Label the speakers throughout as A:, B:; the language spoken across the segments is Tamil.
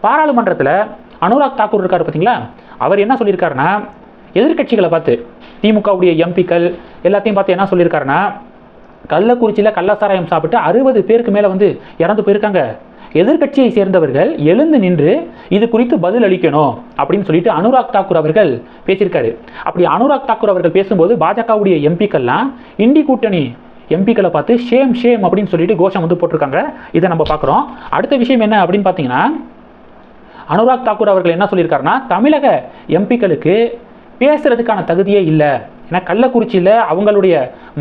A: பாராளுமன்றத்தில் அனுராக் தாக்கூர் இருக்கார் பார்த்தீங்களா அவர் என்ன சொல்லியிருக்காருன்னா எதிர்க்கட்சிகளை பார்த்து திமுகவுடைய எம்பிக்கள் எல்லாத்தையும் பார்த்து என்ன சொல்லியிருக்காருன்னா கள்ளக்குறிச்சியில் கள்ளசாராயம் சாப்பிட்டு அறுபது பேருக்கு மேலே வந்து இறந்து போயிருக்காங்க. எதிர்க்கட்சியை சேர்ந்தவர்கள் எழுந்து நின்று இது குறித்து பதில் அளிக்கணும் அப்படின்னு சொல்லிட்டு அனுராக் தாக்கூர் அவர்கள் பேசியிருக்காரு. அப்படி அனுராக் தாக்கூர் அவர்கள் பேசும்போது பாஜகவுடைய எம்பிக்கள்லாம் இண்டி கூட்டணி எம்பிக்களை பார்த்து ஷேம் ஷேம் அப்படின்னு சொல்லிட்டு கோஷம் வந்து போட்டிருக்காங்க. இதை நம்ம பார்க்குறோம். அடுத்த விஷயம் என்ன அப்படின்னு பார்த்தீங்கன்னா அனுராக் தாக்கூர் அவர்கள் என்ன சொல்லியிருக்காருன்னா தமிழக எம்பிக்களுக்கு பேசுறதுக்கான தகுதியே இல்லை. ஏன்னா கள்ளக்குறிச்சியில் அவங்களுடைய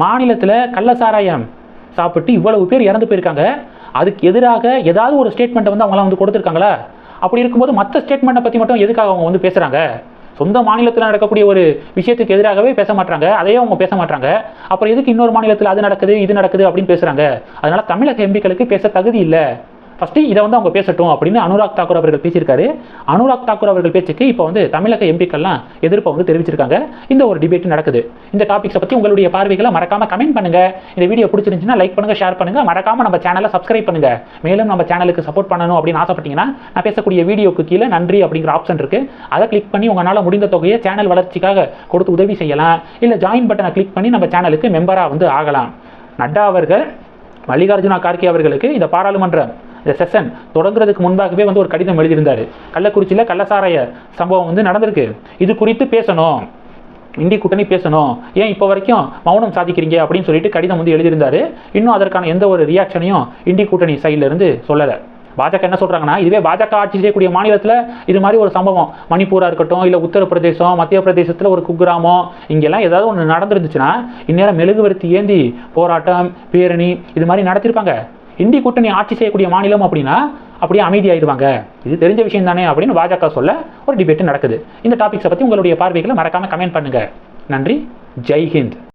A: மாநிலத்தில் கள்ளசாராயம் சாப்பிட்டு இவ்வளவு பேர் இறந்து போயிருக்காங்க. அதுக்கு எதிராக ஏதாவது ஒரு ஸ்டேட்மெண்ட்டை வந்து அவங்களாம் வந்து கொடுத்துருக்காங்களா? அப்படி இருக்கும்போது மற்ற ஸ்டேட்மெண்ட்டை பற்றி மட்டும் எதுக்காக அவங்க வந்து பேசுகிறாங்க சொந்த மாநிலத்தில் நடக்கக்கூடிய ஒரு விஷயத்துக்கு எதிராகவே பேச மாட்டாங்க. அதையே அவங்க பேச மாட்டாங்க. அப்புறம் எதுக்கு இன்னொரு மாநிலத்தில் அது நடக்குது இது நடக்குது அப்படின்னு பேசுகிறாங்க அதனால் தமிழக எம்பிக்களுக்கு பேச தகுதி இல்லை. ஃபஸ்ட்டு இதை வந்து அவங்க பேசட்டும் அப்படின்னு அனுராக் தாக்கூர் அவர்கள் பேசியிருக்காரு. அனுராக் தாக்கூர் அவர்கள் பேச்சுக்கு இப்போ வந்து தமிழக எம்பிக்கள்லாம் எதிர்ப்பை வந்து தெரிவிச்சிருக்காங்க. இந்த ஒரு டிபேட் நடக்குது. இந்த டாபிக்ஸை பற்றி உங்களுடைய பார்வைகளை மறக்காமல் கமெண்ட் பண்ணுங்கள் இந்த வீடியோ பிடிச்சிருந்துச்சுன்னா லைக் பண்ணுங்கள் ஷேர் பண்ணுங்கள் மறக்காமல் நம்ம சேனலை சப்ஸ்கிரைப் பண்ணுங்கள் மேலும் நம்ம சேனலுக்கு சப்போர்ட் பண்ணணும் அப்படின்னு ஆசைப்பட்டீங்கன்னா நான் பேசக்கூடிய வீடியோக்கு கீழே நன்றி அப்படிங்கிற ஆப்ஷன் இருக்குது அதை கிளிக் பண்ணி உங்களால் முடிந்த தொகையை சேனல் வளர்ச்சிக்காக கொடுத்து உதவி செய்யலாம். இல்லை ஜாயின் பட்டனை கிளிக் பண்ணி நம்ம சேனலுக்கு மெம்பராக வந்து ஆகலாம். நட்டா அவர்கள் மல்லிகார்ஜுனா கார்கே அவர்களுக்கு இந்த பாராளுமன்ற இந்த செஷன் தொடங்குறதுக்கு முன்பாகவே வந்து ஒரு கடிதம் எழுதியிருந்தார். கள்ளக்குறிச்சியில் கள்ளசாராய சம்பவம் வந்து நடந்திருக்கு. இது குறித்து பேசணும். இந்தி கூட்டணி பேசணும். ஏன் இப்போ வரைக்கும் மௌனம் சாதிக்கிறீங்க அப்படின்னு சொல்லிட்டு கடிதம் வந்து எழுதியிருந்தாரு. இன்னும் அதற்கான எந்த ஒரு ரியாக்ஷனையும் இந்தி கூட்டணி சைட்லேருந்து சொல்லலை. பாஜக என்ன சொல்கிறாங்கன்னா இதுவே பாஜக ஆட்சி செய்யக்கூடிய மாநிலத்தில் இது மாதிரி ஒரு சம்பவம். மணிப்பூராக இருக்கட்டும் இல்லை உத்தரப்பிரதேசம் மத்திய பிரதேசத்தில் ஒரு குக்கிராமம் இங்கெல்லாம் ஏதாவது ஒன்று நடந்துருந்துச்சுன்னா இந்நேரம் மெழுகுவர்த்தி ஏந்தி போராட்டம் பேரணி இது மாதிரி நடத்திருப்பாங்க. இந்தி கூட்டணி ஆட்சி செய்யக்கூடிய மாநிலம் அப்படின்னா அப்படியே அமைதியாயிருவாங்க இது தெரிஞ்ச விஷயம் தானே அப்படின்னு பாஜக சொல்ல ஒரு டிபேட் நடக்குது. இந்த டாபிக்ஸை பற்றி உங்களுடைய பார்வைகளை மறக்காமல் கமெண்ட் பண்ணுங்க. நன்றி. ஜெய்ஹிந்த்